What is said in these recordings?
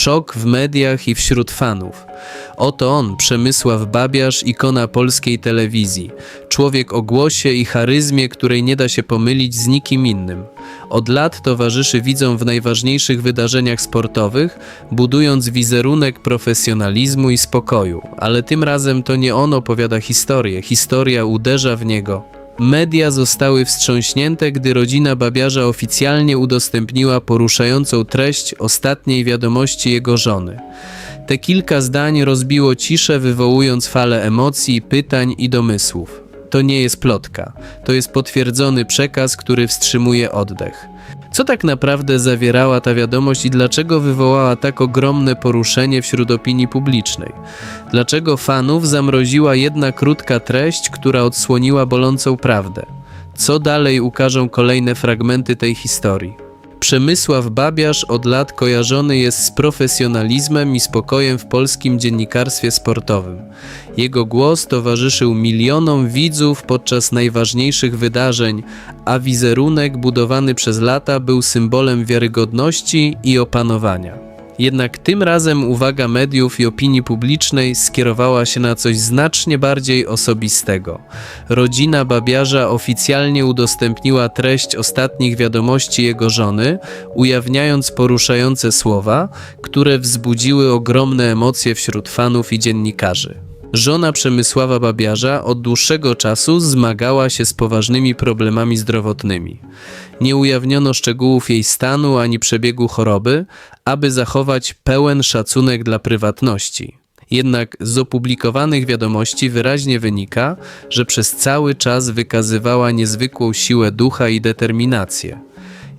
szok w mediach i wśród fanów. Oto on, Przemysław Babiarz, ikona polskiej telewizji. Człowiek o głosie i charyzmie, której nie da się pomylić z nikim innym. Od lat towarzyszy widzom w najważniejszych wydarzeniach sportowych, budując wizerunek profesjonalizmu i spokoju. Ale tym razem to nie on opowiada historię, historia uderza w niego. Media zostały wstrząśnięte, gdy rodzina Babiarza oficjalnie udostępniła poruszającą treść ostatniej wiadomości jego żony. Te kilka zdań rozbiło ciszę, wywołując falę emocji, pytań i domysłów. To nie jest plotka, to jest potwierdzony przekaz, który wstrzymuje oddech. Co tak naprawdę zawierała ta wiadomość i dlaczego wywołała tak ogromne poruszenie wśród opinii publicznej? Dlaczego fanów zamroziła jedna krótka treść, która odsłoniła bolącą prawdę? Co dalej ukażą kolejne fragmenty tej historii? Przemysław Babiarz od lat kojarzony jest z profesjonalizmem i spokojem w polskim dziennikarstwie sportowym. Jego głos towarzyszył milionom widzów podczas najważniejszych wydarzeń, a wizerunek budowany przez lata był symbolem wiarygodności i opanowania. Jednak tym razem uwaga mediów i opinii publicznej skierowała się na coś znacznie bardziej osobistego. Rodzina Babiarza oficjalnie udostępniła treść ostatnich wiadomości jego żony, ujawniając poruszające słowa, które wzbudziły ogromne emocje wśród fanów i dziennikarzy. Żona Przemysława Babiarza od dłuższego czasu zmagała się z poważnymi problemami zdrowotnymi. Nie ujawniono szczegółów jej stanu ani przebiegu choroby, aby zachować pełen szacunek dla prywatności. Jednak z opublikowanych wiadomości wyraźnie wynika, że przez cały czas wykazywała niezwykłą siłę ducha i determinację.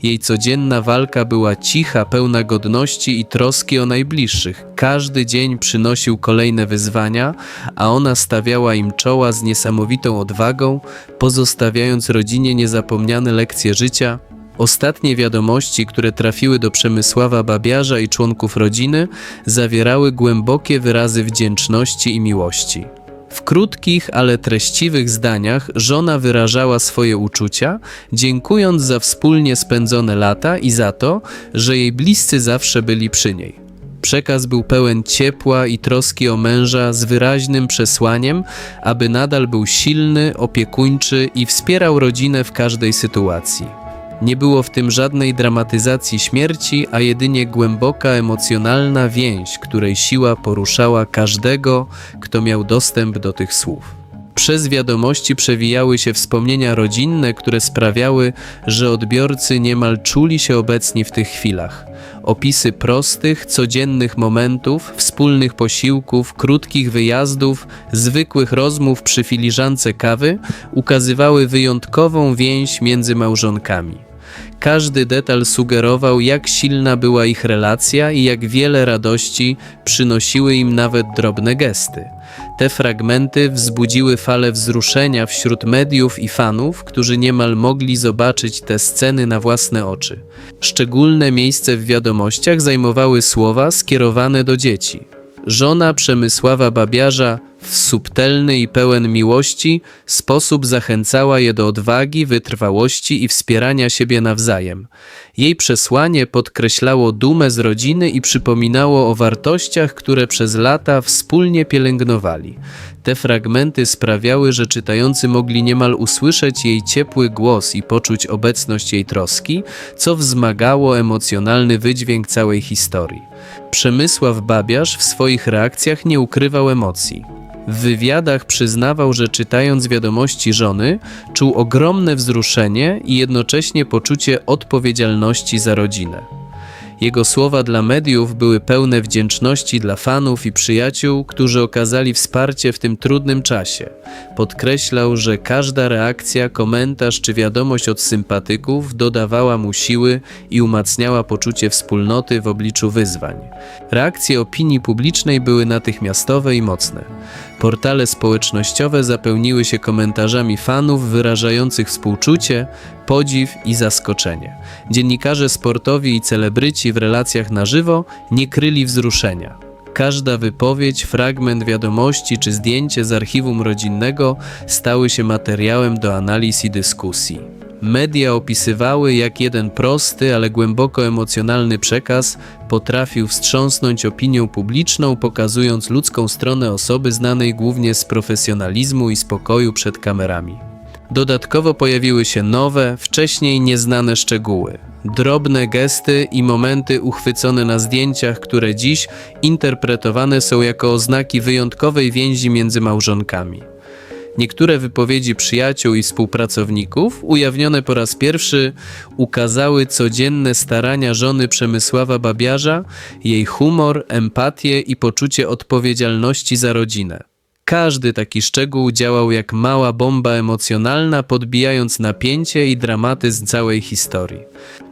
Jej codzienna walka była cicha, pełna godności i troski o najbliższych. Każdy dzień przynosił kolejne wyzwania, a ona stawiała im czoła z niesamowitą odwagą, pozostawiając rodzinie niezapomniane lekcje życia. Ostatnie wiadomości, które trafiły do Przemysława Babiarza i członków rodziny, zawierały głębokie wyrazy wdzięczności i miłości. W krótkich, ale treściwych zdaniach żona wyrażała swoje uczucia, dziękując za wspólnie spędzone lata i za to, że jej bliscy zawsze byli przy niej. Przekaz był pełen ciepła i troski o męża z wyraźnym przesłaniem, aby nadal był silny, opiekuńczy i wspierał rodzinę w każdej sytuacji. Nie było w tym żadnej dramatyzacji śmierci, a jedynie głęboka emocjonalna więź, której siła poruszała każdego, kto miał dostęp do tych słów. Przez wiadomości przewijały się wspomnienia rodzinne, które sprawiały, że odbiorcy niemal czuli się obecni w tych chwilach. Opisy prostych, codziennych momentów, wspólnych posiłków, krótkich wyjazdów, zwykłych rozmów przy filiżance kawy ukazywały wyjątkową więź między małżonkami. Każdy detal sugerował, jak silna była ich relacja i jak wiele radości przynosiły im nawet drobne gesty. Te fragmenty wzbudziły falę wzruszenia wśród mediów i fanów, którzy niemal mogli zobaczyć te sceny na własne oczy. Szczególne miejsce w wiadomościach zajmowały słowa skierowane do dzieci. Żona Przemysława Babiarza w subtelny i pełen miłości sposób zachęcała je do odwagi, wytrwałości i wspierania siebie nawzajem. Jej przesłanie podkreślało dumę z rodziny i przypominało o wartościach, które przez lata wspólnie pielęgnowali. Te fragmenty sprawiały, że czytający mogli niemal usłyszeć jej ciepły głos i poczuć obecność jej troski, co wzmagało emocjonalny wydźwięk całej historii. Przemysław Babiarz w swoich reakcjach nie ukrywał emocji. W wywiadach przyznawał, że czytając wiadomości żony, czuł ogromne wzruszenie i jednocześnie poczucie odpowiedzialności za rodzinę. Jego słowa dla mediów były pełne wdzięczności dla fanów i przyjaciół, którzy okazali wsparcie w tym trudnym czasie. Podkreślał, że każda reakcja, komentarz czy wiadomość od sympatyków dodawała mu siły i umacniała poczucie wspólnoty w obliczu wyzwań. Reakcje opinii publicznej były natychmiastowe i mocne. Portale społecznościowe zapełniły się komentarzami fanów wyrażających współczucie, podziw i zaskoczenie. Dziennikarze sportowi i celebryci w relacjach na żywo nie kryli wzruszenia. Każda wypowiedź, fragment wiadomości czy zdjęcie z archiwum rodzinnego stały się materiałem do analiz i dyskusji. Media opisywały, jak jeden prosty, ale głęboko emocjonalny przekaz potrafił wstrząsnąć opinią publiczną, pokazując ludzką stronę osoby znanej głównie z profesjonalizmu i spokoju przed kamerami. Dodatkowo pojawiły się nowe, wcześniej nieznane szczegóły. Drobne gesty i momenty uchwycone na zdjęciach, które dziś interpretowane są jako oznaki wyjątkowej więzi między małżonkami. Niektóre wypowiedzi przyjaciół i współpracowników, ujawnione po raz pierwszy, ukazały codzienne starania żony Przemysława Babiarza, jej humor, empatię i poczucie odpowiedzialności za rodzinę. Każdy taki szczegół działał jak mała bomba emocjonalna, podbijając napięcie i dramatyzm całej historii.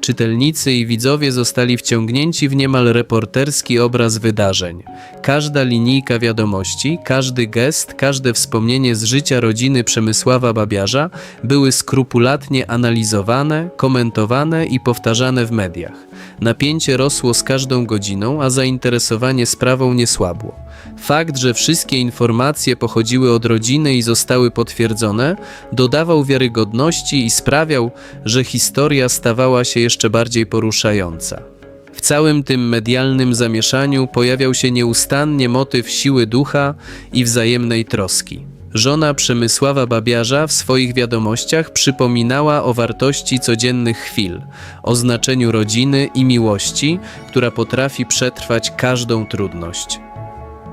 Czytelnicy i widzowie zostali wciągnięci w niemal reporterski obraz wydarzeń. Każda linijka wiadomości, każdy gest, każde wspomnienie z życia rodziny Przemysława Babiarza były skrupulatnie analizowane, komentowane i powtarzane w mediach. Napięcie rosło z każdą godziną, a zainteresowanie sprawą nie słabło. Fakt, że wszystkie informacje pochodziły od rodziny i zostały potwierdzone, dodawał wiarygodności i sprawiał, że historia stawała się jeszcze bardziej poruszająca. W całym tym medialnym zamieszaniu pojawiał się nieustannie motyw siły ducha i wzajemnej troski. Żona Przemysława Babiarza w swoich wiadomościach przypominała o wartości codziennych chwil, o znaczeniu rodziny i miłości, która potrafi przetrwać każdą trudność.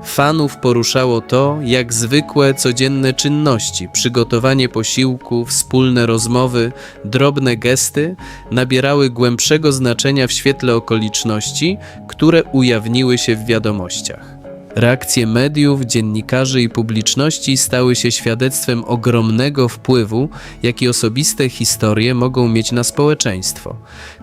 Fanów poruszało to, jak zwykłe codzienne czynności, przygotowanie posiłku, wspólne rozmowy, drobne gesty nabierały głębszego znaczenia w świetle okoliczności, które ujawniły się w wiadomościach. Reakcje mediów, dziennikarzy i publiczności stały się świadectwem ogromnego wpływu, jaki osobiste historie mogą mieć na społeczeństwo.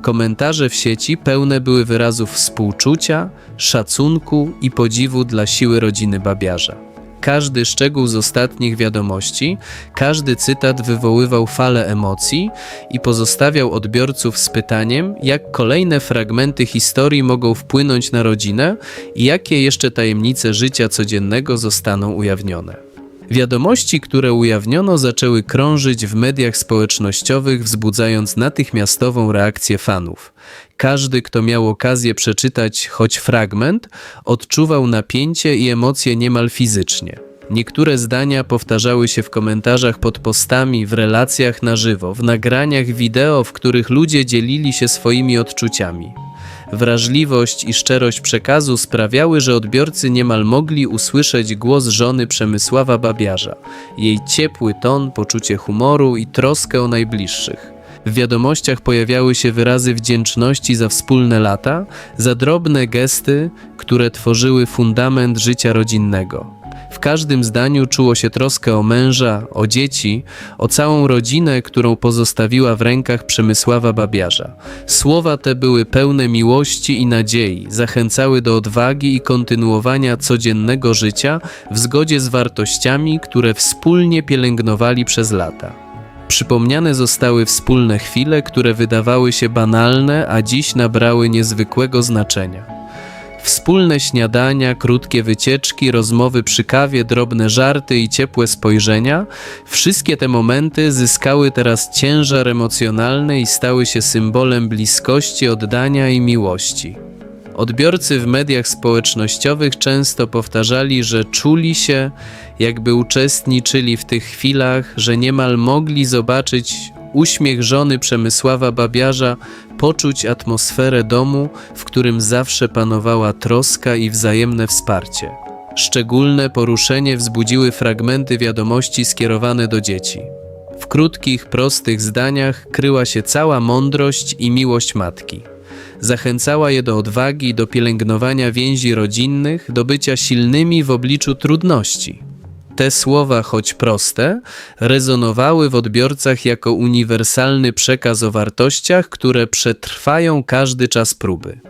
Komentarze w sieci pełne były wyrazów współczucia, szacunku i podziwu dla siły rodziny Babiarza. Każdy szczegół z ostatnich wiadomości, każdy cytat wywoływał falę emocji i pozostawiał odbiorców z pytaniem, jak kolejne fragmenty historii mogą wpłynąć na rodzinę i jakie jeszcze tajemnice życia codziennego zostaną ujawnione. Wiadomości, które ujawniono, zaczęły krążyć w mediach społecznościowych, wzbudzając natychmiastową reakcję fanów. Każdy, kto miał okazję przeczytać choć fragment, odczuwał napięcie i emocje niemal fizycznie. Niektóre zdania powtarzały się w komentarzach pod postami, w relacjach na żywo, w nagraniach wideo, w których ludzie dzielili się swoimi odczuciami. Wrażliwość i szczerość przekazu sprawiały, że odbiorcy niemal mogli usłyszeć głos żony Przemysława Babiarza, jej ciepły ton, poczucie humoru i troskę o najbliższych. W wiadomościach pojawiały się wyrazy wdzięczności za wspólne lata, za drobne gesty, które tworzyły fundament życia rodzinnego. W każdym zdaniu czuło się troskę o męża, o dzieci, o całą rodzinę, którą pozostawiła w rękach Przemysława Babiarza. Słowa te były pełne miłości i nadziei, zachęcały do odwagi i kontynuowania codziennego życia w zgodzie z wartościami, które wspólnie pielęgnowali przez lata. Przypomniane zostały wspólne chwile, które wydawały się banalne, a dziś nabrały niezwykłego znaczenia. Wspólne śniadania, krótkie wycieczki, rozmowy przy kawie, drobne żarty i ciepłe spojrzenia wszystkie te momenty zyskały teraz ciężar emocjonalny i stały się symbolem bliskości, oddania i miłości. Odbiorcy w mediach społecznościowych często powtarzali, że czuli się, jakby uczestniczyli w tych chwilach, że niemal mogli zobaczyć uśmiech żony Przemysława Babiarza, poczuć atmosferę domu, w którym zawsze panowała troska i wzajemne wsparcie. Szczególne poruszenie wzbudziły fragmenty wiadomości skierowane do dzieci. W krótkich, prostych zdaniach kryła się cała mądrość i miłość matki. Zachęcała je do odwagi, do pielęgnowania więzi rodzinnych, do bycia silnymi w obliczu trudności. Te słowa, choć proste, rezonowały w odbiorcach jako uniwersalny przekaz o wartościach, które przetrwają każdy czas próby.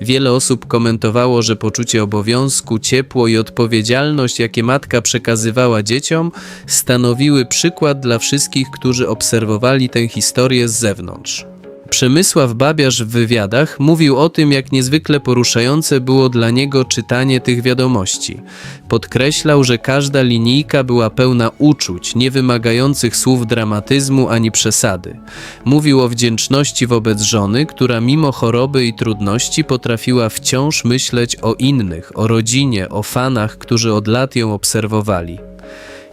Wiele osób komentowało, że poczucie obowiązku, ciepło i odpowiedzialność, jakie matka przekazywała dzieciom, stanowiły przykład dla wszystkich, którzy obserwowali tę historię z zewnątrz. Przemysław Babiarz w wywiadach mówił o tym, jak niezwykle poruszające było dla niego czytanie tych wiadomości. Podkreślał, że każda linijka była pełna uczuć, nie wymagających słów dramatyzmu ani przesady. Mówił o wdzięczności wobec żony, która mimo choroby i trudności potrafiła wciąż myśleć o innych, o rodzinie, o fanach, którzy od lat ją obserwowali.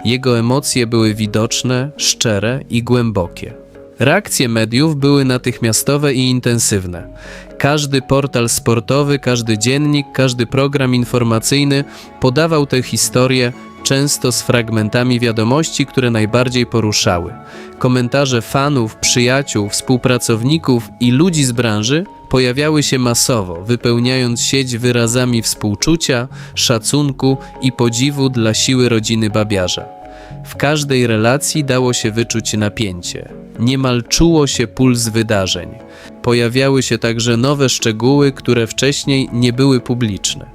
Jego emocje były widoczne, szczere i głębokie. Reakcje mediów były natychmiastowe i intensywne. Każdy portal sportowy, każdy dziennik, każdy program informacyjny podawał tę historię, często z fragmentami wiadomości, które najbardziej poruszały. Komentarze fanów, przyjaciół, współpracowników i ludzi z branży pojawiały się masowo, wypełniając sieć wyrazami współczucia, szacunku i podziwu dla siły rodziny babiarza. W każdej relacji dało się wyczuć napięcie. Niemal czuło się puls wydarzeń. Pojawiały się także nowe szczegóły, które wcześniej nie były publiczne.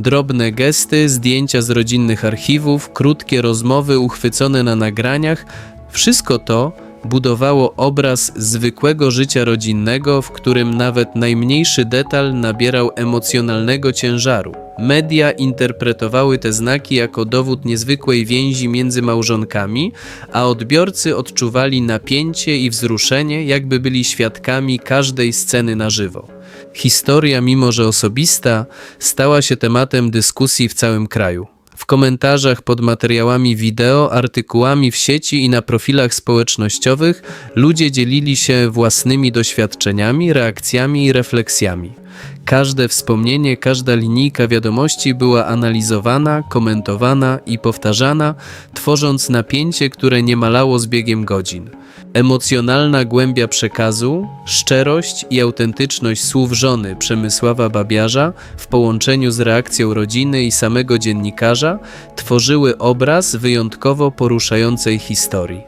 Drobne gesty, zdjęcia z rodzinnych archiwów, krótkie rozmowy uchwycone na nagraniach wszystko to budowało obraz zwykłego życia rodzinnego, w którym nawet najmniejszy detal nabierał emocjonalnego ciężaru. Media interpretowały te znaki jako dowód niezwykłej więzi między małżonkami, a odbiorcy odczuwali napięcie i wzruszenie, jakby byli świadkami każdej sceny na żywo. Historia, mimo że osobista, stała się tematem dyskusji w całym kraju. W komentarzach pod materiałami wideo, artykułami w sieci i na profilach społecznościowych ludzie dzielili się własnymi doświadczeniami, reakcjami i refleksjami. Każde wspomnienie, każda linijka wiadomości była analizowana, komentowana i powtarzana, tworząc napięcie, które nie malało z biegiem godzin. Emocjonalna głębia przekazu, szczerość i autentyczność słów żony Przemysława Babiarza w połączeniu z reakcją rodziny i samego dziennikarza tworzyły obraz wyjątkowo poruszającej historii.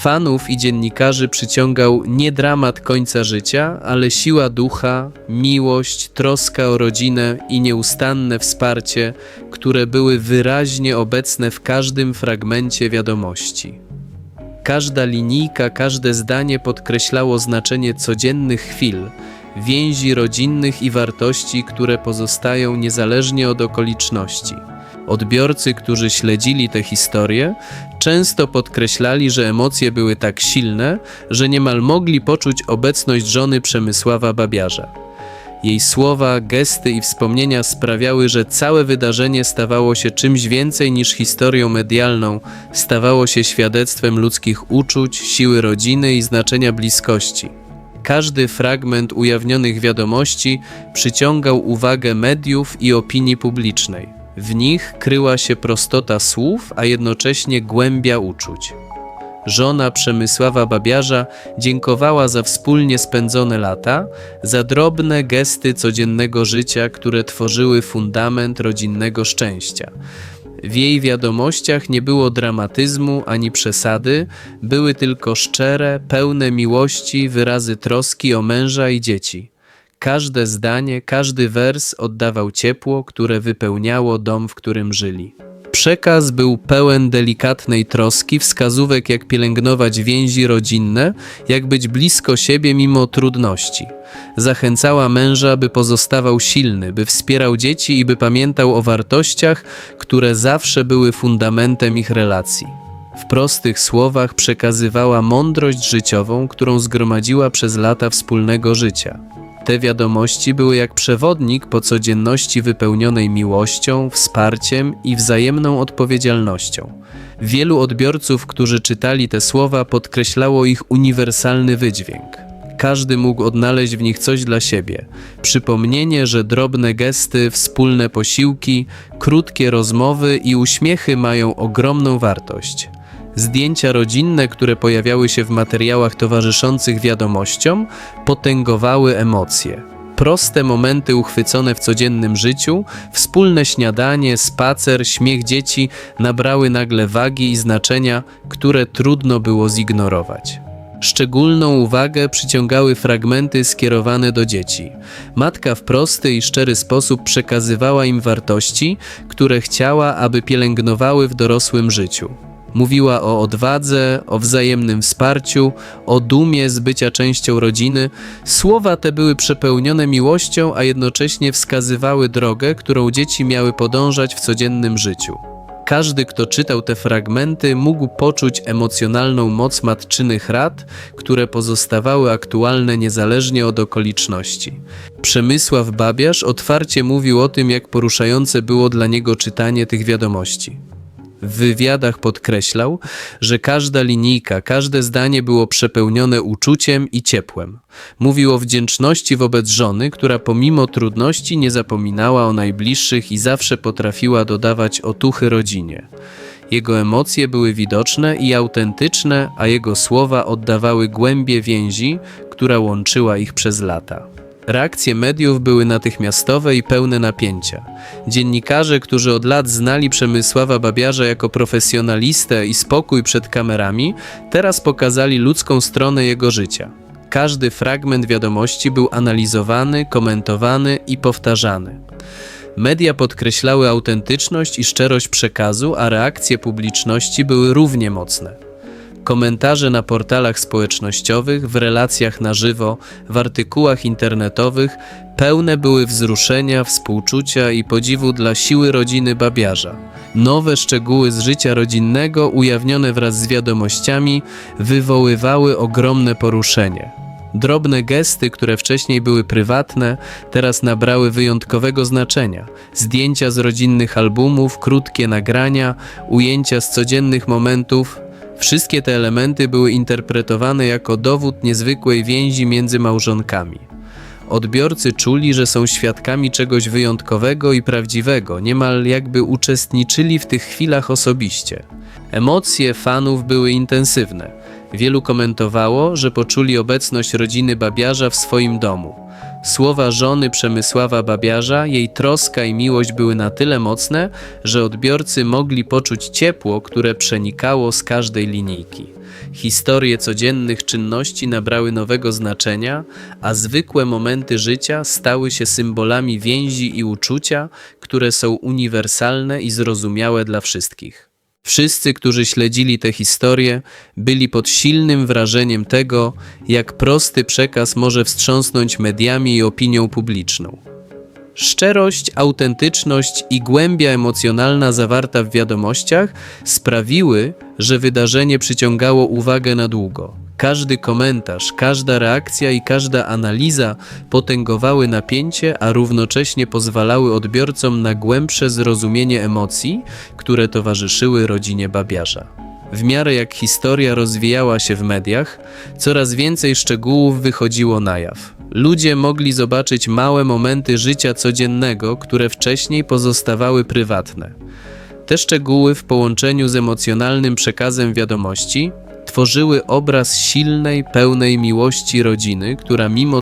Fanów i dziennikarzy przyciągał nie dramat końca życia, ale siła ducha, miłość, troska o rodzinę i nieustanne wsparcie, które były wyraźnie obecne w każdym fragmencie wiadomości. Każda linijka, każde zdanie podkreślało znaczenie codziennych chwil, więzi rodzinnych i wartości, które pozostają niezależnie od okoliczności. Odbiorcy, którzy śledzili tę historię, często podkreślali, że emocje były tak silne, że niemal mogli poczuć obecność żony Przemysława Babiarza. Jej słowa, gesty i wspomnienia sprawiały, że całe wydarzenie stawało się czymś więcej niż historią medialną, stawało się świadectwem ludzkich uczuć, siły rodziny i znaczenia bliskości. Każdy fragment ujawnionych wiadomości przyciągał uwagę mediów i opinii publicznej. W nich kryła się prostota słów, a jednocześnie głębia uczuć. Żona Przemysława Babiarza dziękowała za wspólnie spędzone lata, za drobne gesty codziennego życia, które tworzyły fundament rodzinnego szczęścia. W jej wiadomościach nie było dramatyzmu ani przesady, były tylko szczere, pełne miłości wyrazy troski o męża i dzieci. Każde zdanie, każdy wers oddawał ciepło, które wypełniało dom, w którym żyli. Przekaz był pełen delikatnej troski, wskazówek jak pielęgnować więzi rodzinne, jak być blisko siebie mimo trudności. Zachęcała męża, by pozostawał silny, by wspierał dzieci i by pamiętał o wartościach, które zawsze były fundamentem ich relacji. W prostych słowach przekazywała mądrość życiową, którą zgromadziła przez lata wspólnego życia. Te wiadomości były jak przewodnik po codzienności wypełnionej miłością, wsparciem i wzajemną odpowiedzialnością. Wielu odbiorców, którzy czytali te słowa, podkreślało ich uniwersalny wydźwięk. Każdy mógł odnaleźć w nich coś dla siebie. Przypomnienie, że drobne gesty, wspólne posiłki, krótkie rozmowy i uśmiechy mają ogromną wartość. Zdjęcia rodzinne, które pojawiały się w materiałach towarzyszących wiadomościom, potęgowały emocje. Proste momenty uchwycone w codziennym życiu, wspólne śniadanie, spacer, śmiech dzieci nabrały nagle wagi i znaczenia, które trudno było zignorować. Szczególną uwagę przyciągały fragmenty skierowane do dzieci. Matka w prosty i szczery sposób przekazywała im wartości, które chciała, aby pielęgnowały w dorosłym życiu. Mówiła o odwadze, o wzajemnym wsparciu, o dumie z bycia częścią rodziny. Słowa te były przepełnione miłością, a jednocześnie wskazywały drogę, którą dzieci miały podążać w codziennym życiu. Każdy, kto czytał te fragmenty, mógł poczuć emocjonalną moc matczynych rad, które pozostawały aktualne niezależnie od okoliczności. Przemysław Babiarz otwarcie mówił o tym, jak poruszające było dla niego czytanie tych wiadomości. Wywiadach podkreślał, że każda linijka, każde zdanie było przepełnione uczuciem i ciepłem. Mówił o wdzięczności wobec żony, która pomimo trudności nie zapominała o najbliższych i zawsze potrafiła dodawać otuchy rodzinie. Jego emocje były widoczne i autentyczne, a jego słowa oddawały głębię więzi, która łączyła ich przez lata. Reakcje mediów były natychmiastowe i pełne napięcia. Dziennikarze, którzy od lat znali Przemysława Babiarza jako profesjonalistę i spokój przed kamerami, teraz pokazali ludzką stronę jego życia. Każdy fragment wiadomości był analizowany, komentowany i powtarzany. Media podkreślały autentyczność i szczerość przekazu, a reakcje publiczności były równie mocne. Komentarze na portalach społecznościowych, w relacjach na żywo, w artykułach internetowych pełne były wzruszenia, współczucia i podziwu dla siły rodziny Babiarza. Nowe szczegóły z życia rodzinnego, ujawnione wraz z wiadomościami, wywoływały ogromne poruszenie. Drobne gesty, które wcześniej były prywatne, teraz nabrały wyjątkowego znaczenia. Zdjęcia z rodzinnych albumów, krótkie nagrania, ujęcia z codziennych momentów. Wszystkie te elementy były interpretowane jako dowód niezwykłej więzi między małżonkami. Odbiorcy czuli, że są świadkami czegoś wyjątkowego i prawdziwego, niemal jakby uczestniczyli w tych chwilach osobiście. Emocje fanów były intensywne. Wielu komentowało, że poczuli obecność rodziny Babiarza w swoim domu. Słowa żony Przemysława Babiarza, jej troska i miłość były na tyle mocne, że odbiorcy mogli poczuć ciepło, które przenikało z każdej linijki. Historie codziennych czynności nabrały nowego znaczenia, a zwykłe momenty życia stały się symbolami więzi i uczucia, które są uniwersalne i zrozumiałe dla wszystkich. Wszyscy, którzy śledzili tę historię, byli pod silnym wrażeniem tego, jak prosty przekaz może wstrząsnąć mediami i opinią publiczną. Szczerość, autentyczność i głębia emocjonalna zawarta w wiadomościach sprawiły, że wydarzenie przyciągało uwagę na długo. Każdy komentarz, każda reakcja i każda analiza potęgowały napięcie, a równocześnie pozwalały odbiorcom na głębsze zrozumienie emocji, które towarzyszyły rodzinie Babiarza. W miarę jak historia rozwijała się w mediach, coraz więcej szczegółów wychodziło na jaw. Ludzie mogli zobaczyć małe momenty życia codziennego, które wcześniej pozostawały prywatne. Te szczegóły w połączeniu z emocjonalnym przekazem wiadomości tworzyły obraz silnej, pełnej miłości rodziny, która mimo